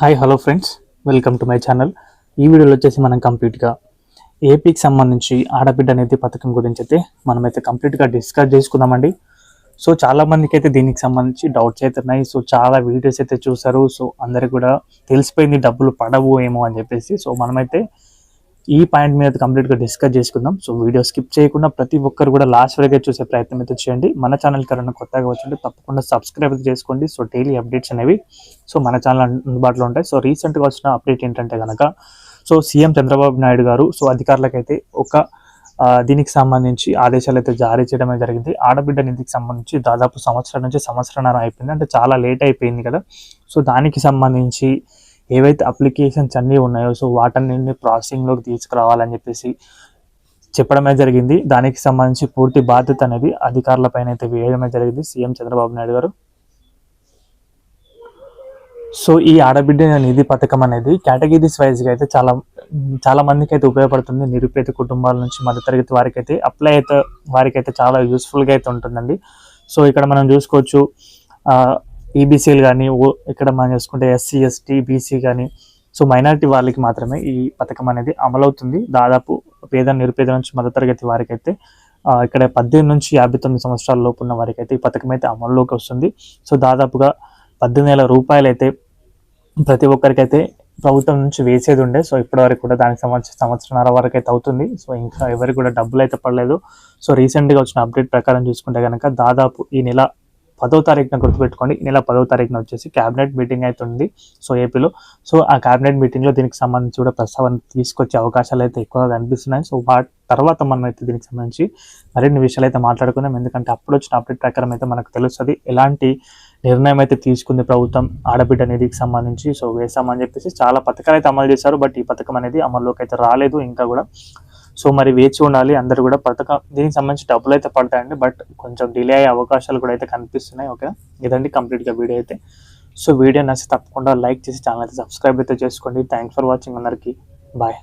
Hi hello friends. Welcome to my channel. ఈ వీడియోలో వచ్చేసి మనం కంప్లీట్గా ఏపీకి సంబంధించి ఆడబిడ్డ అనేది పథకం గురించి అయితే మనమైతే కంప్లీట్గా డిస్కస్ చేసుకుందామండి. సో చాలా మందికి అయితే దీనికి సంబంధించి డౌట్స్ అయితే ఉన్నాయి. సో చాలా వీడియోస్ అయితే చూసారు సో అందరికి కూడా తెలిసిపోయింది డబ్బులు పడవు ఏమో అని చెప్పేసి. సో మనమైతే ఈ పాయింట్ మీద కంప్లీట్గా డిస్కస్ చేసుకుందాం. సో వీడియో స్కిప్ చేయకుండా ప్రతి ఒక్కరు కూడా లాస్ట్ వరకు చూసే ప్రయత్నం అయితే చేయండి. మన ఛానల్ కన్నా కొత్తగా వచ్చింటే తప్పకుండా సబ్స్క్రైబ్ చేసుకోండి. సో డైలీ అప్డేట్స్ అనేవి సో మన ఛానల్ అందుబాటులో ఉంటాయి. సో రీసెంట్గా వచ్చిన అప్డేట్ ఏంటంటే కనుక సో సీఎం చంద్రబాబు నాయుడు గారు సో అధికారులకైతే ఒక దీనికి సంబంధించి ఆదేశాలు అయితే జారీ చేయడమే జరిగింది. ఆడబిడ్డ నిధికి సంబంధించి దాదాపు సంవత్సరం నుంచి సంవత్సరం అయిపోయింది. అంటే చాలా లేట్ అయిపోయింది కదా. సో దానికి సంబంధించి ఏవైతే అప్లికేషన్స్ అన్నీ ఉన్నాయో సో వాటన్నింటినీ ప్రాసెసింగ్లోకి తీసుకురావాలని చెప్పేసి చెప్పడమే జరిగింది. దానికి సంబంధించి పూర్తి బాధ్యత అనేది అధికారులపైన అయితే వేయడమే జరిగింది. సీఎం చంద్రబాబు నాయుడు గారు. సో ఈ ఆడబిడ్డ నిధి పథకం అనేది కేటగిరీస్ వైజ్గా అయితే చాలా చాలా మందికి అయితే ఉపయోగపడుతుంది. నిరుపేద కుటుంబాల నుంచి మధ్యతరగతి వారికి అయితే అప్లై అయితే వారికి అయితే చాలా యూస్ఫుల్గా అయితే ఉంటుందండి. సో ఇక్కడ మనం చూసుకోవచ్చు ఈబీసీలు కానీ ఇక్కడ మనం చూసుకుంటే ఎస్సీ ఎస్టీ బీసీ కానీ సో మైనారిటీ వాళ్ళకి మాత్రమే ఈ పథకం అనేది అమలవుతుంది. దాదాపు పేద నిరుపేద నుంచి మధ్యతరగతి తరగతి వారికైతే ఇక్కడ పద్దెనిమిది నుంచి యాభై తొమ్మిది సంవత్సరాల లోపు ఉన్న వారికి అయితే ఈ పథకం అయితే అమల్లోకి వస్తుంది. సో దాదాపుగా పద్దెనిమిది వేల రూపాయలు అయితే ప్రతి ఒక్కరికైతే ప్రభుత్వం నుంచి వేసేది ఉండే. సో ఇప్పటి వరకు కూడా దానికి సంబంధించి సంవత్సరాల వరకు అయితే అవుతుంది. సో ఇంకా ఎవరికి కూడా డబ్బులు అయితే పడలేదు. సో రీసెంట్గా వచ్చిన అప్డేట్ ప్రకారం చూసుకుంటే కనుక దాదాపు ఈ నెల పదో తారీఖున గుర్తుపెట్టుకోండి. ఈ నెల పదో తారీఖున వచ్చేసి క్యాబినెట్ మీటింగ్ అయితే ఉంది. సో ఏపీలో. సో ఆ క్యాబినెట్ మీటింగ్లో దీనికి సంబంధించి కూడా ప్రస్తావన తీసుకొచ్చే అవకాశాలు అయితే ఎక్కువగా కనిపిస్తున్నాయి. సో వాటి తర్వాత మనం అయితే దీనికి సంబంధించి మరిన్ని విషయాలు అయితే మాట్లాడుకున్నాం ఎందుకంటే అప్పుడు వచ్చిన అప్డేట్ ప్రకారం అయితే మనకు తెలుస్తుంది. ఎలాంటి నిర్ణయం అయితే తీసుకుంది ప్రభుత్వం ఆడబిడ్డ నిధికి సంబంధించి? సో వేసామని చెప్పేసి చాలా పథకాలు అయితే అమలు చేశారు. బట్ ఈ పథకం అనేది అమల్లోకి అయితే రాలేదు. ఇంకా కూడా సో మరి వేచి ఉండాలి అందరూ కూడా పథకం దీనికి సంబంధించి డబ్బులు అయితే పడతాయండి బట్ కొంచెం డిలే అయ్యే అవకాశాలు కూడా అయితే కనిపిస్తున్నాయి ఓకే ఇదండి కంప్లీట్గా వీడియో అయితే. సో వీడియో నచ్చి తప్పకుండా లైక్ చేసి ఛానల్ అయితే సబ్స్క్రైబ్ అయితే చేసుకోండి. థ్యాంక్స్ ఫర్ వాచింగ్ అందరికీ. బాయ్